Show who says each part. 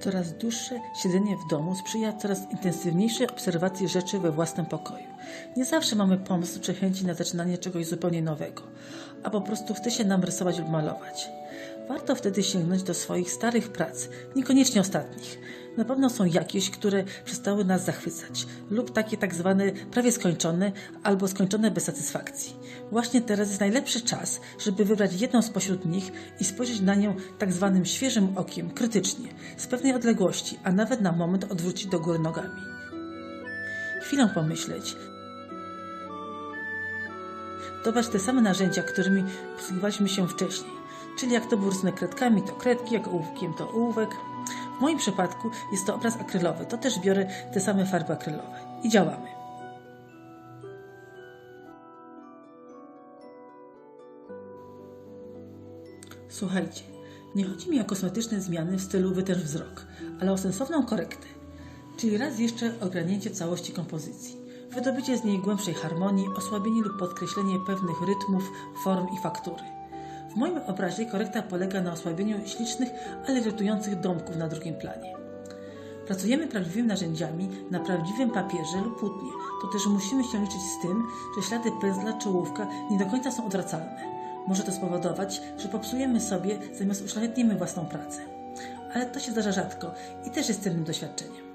Speaker 1: Coraz dłuższe siedzenie w domu sprzyja coraz intensywniejszej obserwacji rzeczy we własnym pokoju. Nie zawsze mamy pomysł czy chęci na zaczynanie czegoś zupełnie nowego, a po prostu chce się nam rysować lub malować. Warto wtedy sięgnąć do swoich starych prac, niekoniecznie ostatnich. Na pewno są jakieś, które przestały nas zachwycać, lub takie tak zwane prawie skończone albo skończone bez satysfakcji. Właśnie teraz jest najlepszy czas, żeby wybrać jedną spośród nich i spojrzeć na nią tak zwanym świeżym okiem, krytycznie, z pewnej odległości, a nawet na moment odwrócić do góry nogami. Chwilę pomyśleć, dobrać te same narzędzia, którymi posługiwaliśmy się wcześniej. Czyli jak to był rysunek kredkami, to kredki, jak ołówkiem, to ołówek. W moim przypadku jest to obraz akrylowy, to też biorę te same farby akrylowe. I działamy. Słuchajcie, nie chodzi mi o kosmetyczne zmiany w stylu wytęż wzrok, ale o sensowną korektę. Czyli raz jeszcze ogarnięcie całości kompozycji, wydobycie z niej głębszej harmonii, osłabienie lub podkreślenie pewnych rytmów, form i faktury. Moim obrazie korekta polega na osłabieniu ślicznych, ale irytujących domków na drugim planie. Pracujemy prawdziwymi narzędziami na prawdziwym papierze lub płótnie. To też musimy się liczyć z tym, że ślady pędzla czy ołówka nie do końca są odwracalne. Może to spowodować, że popsujemy sobie zamiast uszlachetnimy własną pracę. Ale to się zdarza rzadko i też jest cennym doświadczeniem.